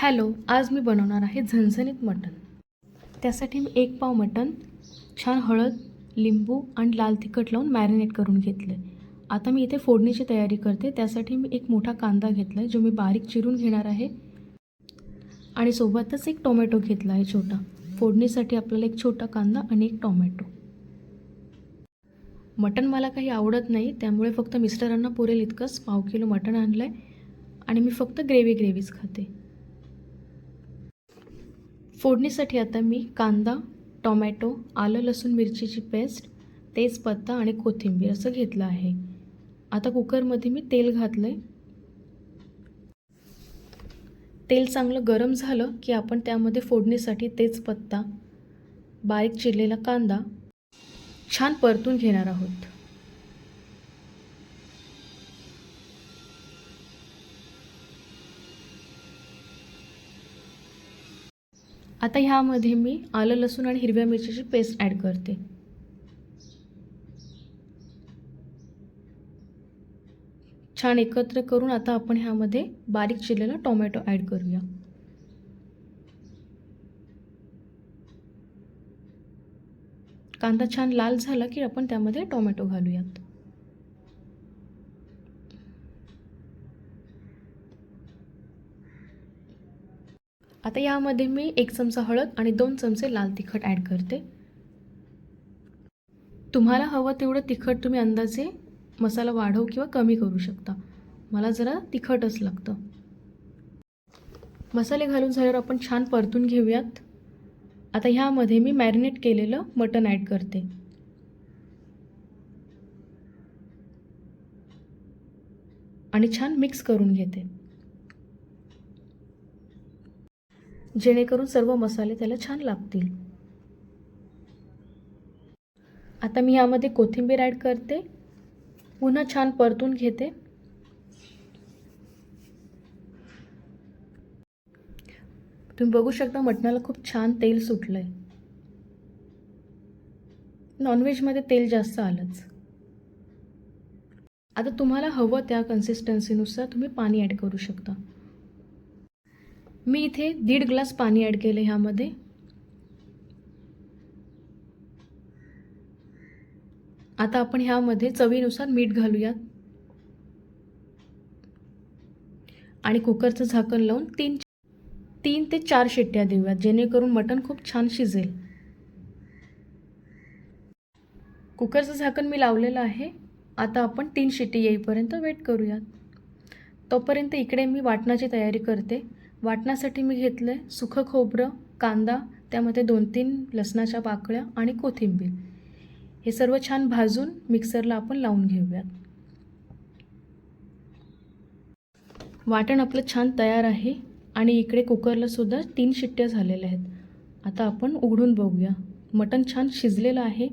Hello आज मी बनवणार आहे झणझणीत मटण. त्यासाठी मी एक पाव मटण छान हळद लिंबू आणि लाल तिखट लावून मॅरिनेट करून घेतले आता मी इथे फोडणीची तयारी करते. त्यासाठी मी एक मोठा कांदा घेतला आहे जो मी बारीक चिरून घेणार आहे. आणि सोबतच एक टोमॅटो घेतला आहे छोटा. फोडणीसाठी आपल्याला एक छोटा कांदा आणि एक टोमॅटो. मटण मला काही आवडत नाही त्यामुळे फक्त मिस्टरांना पुरेल इतकंच. पाव किलो मटण आणलं आहे आणि मी फक्त ग्रेव्ही ग्रेव्हीच खाते. फोडणीसाठी आता मी कांदा टोमॅटो आलं लसूण मिरचीची पेस्ट तेजपत्ता आणि कोथिंबीर असं घेतलं आहे. आता कुकरमध्ये मी तेल घातलं आहे तेल चांगलं गरम झालं की आपण त्यामध्ये फोडणीसाठी तेजपत्ता बारीक चिरलेला कांदा छान परतून घेणार आहोत. आता ह्यामध्ये मी आलं लसूण आणि हिरव्या मिरचीची पेस्ट ॲड करते. छान एकत्र करून आता आपण ह्यामध्ये बारीक चिरलेला टोमॅटो ॲड करूया. कांदा छान लाल झाला की आपण त्यामध्ये टोमॅटो घालूयात. आता यामध्ये मी एक चमचा हळद आणि दोन चमचे लाल तिखट ॲड करते. तुम्हाला हवं तेवढं तिखट तुम्ही अंदाजे मसाला वाढवू किंवा कमी करू शकता. मला जरा तिखटच लागतं. मसाले घालून झाल्यावर आपण छान परतून घेऊयात. आता ह्यामध्ये मी मॅरिनेट केलेलं मटण ॲड करते. आणि छान मिक्स करून घेते. जेणेकरून सर्व मसाले त्याला छान लागतील. आता मी यामध्ये कोथिंबीर ॲड करते. पुन्हा छान परतून घेते. तुम्ही बघू शकता मटणाला खूप छान तेल सुटलं आहे नॉनव्हेजमध्ये तेल जास्त आलंच. आता तुम्हाला हवं त्या कन्सिस्टन्सीनुसार तुम्ही पाणी ॲड करू शकता. मी इथे दीड ग्लास पाणी ॲड केलं ह्यामध्ये. आता आपण ह्यामध्ये चवीनुसार मीठ घालूयात. आणि कुकरचं झाकण लावून तीन तीन ते चार शिट्ट्या देऊयात जेणेकरून मटण खूप छान शिजेल. कुकरचं झाकण मी लावलेलं आहे. आता आपण तीन शिट्टी येईपर्यंत वेट करूयात. तोपर्यंत इकडे मी वाटणाची तयारी करते. वाटण्यासाठी मी घेतलं आहे सुखं खोबरं कांदा त्यामध्ये दोन तीन लसणाच्या पाकळ्या आणि कोथिंबीर. हे सर्व छान भाजून मिक्सरला आपण लावून घेऊयात. वाटण आपलं छान तयार आहे आणि इकडे कुकरला सुद्धा तीन शिट्ट्या झालेल्या आहेत. आता आपण उघडून बघूया. मटण छान शिजलेलं आहे.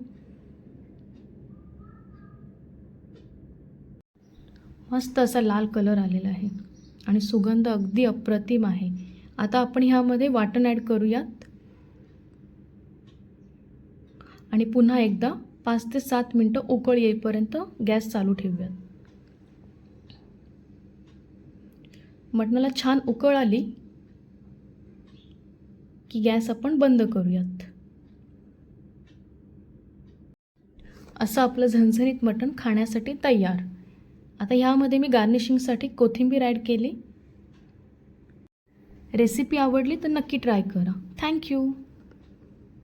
मस्त असा लाल कलर आलेला आहे. आणि सुगंध अगदी अप्रतिम आहे. आता आपण ह्यामध्ये वाटण ॲड करूयात. आणि पुन्हा एकदा पाच ते सात मिनटं उकळ येईपर्यंत गॅस चालू ठेवूयात. मटणाला छान उकळ आली की गॅस आपण बंद करूयात. असं आपलं झणझणीत मटण खाण्यासाठी तयार. आता ह्यामध्ये मी गार्निशिंगसाठी कोथिंबीर ॲड केली. रेसिपी आवडली तर नक्की ट्राय करा. थँक्यू